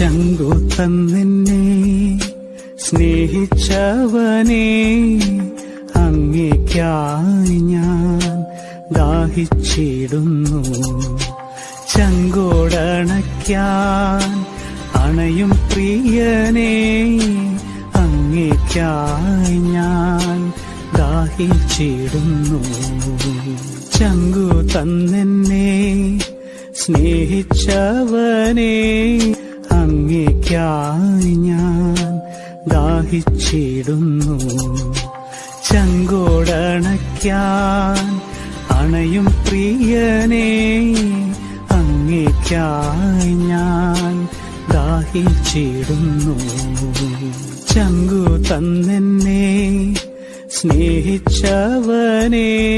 ചങ്കു സ്നേഹിച്ചവനെ അങ്ങേക്കായി ഞാൻ ദാഹിച്ചിടുന്നു. ചങ്കോടണയ്ക്കാൻ അണയും പ്രിയനെ അങ്ങേക്കായി ഞാൻ ദാഹിച്ചിടുന്നു. ചങ്കു തന്നെന്നെ സ്നേഹിച്ചവനെ അങ്ങേക്കായി ഞാൻ ദാഹിച്ചിടുന്നു. ചങ്കോടണയ്ക്കാൻ അണയും പ്രിയനെ അങ്ങേക്കായി ഞാൻ ദാഹിച്ചിടുന്നു. ചങ്കു തന്നെന്നെ സ്നേഹിച്ചവനെ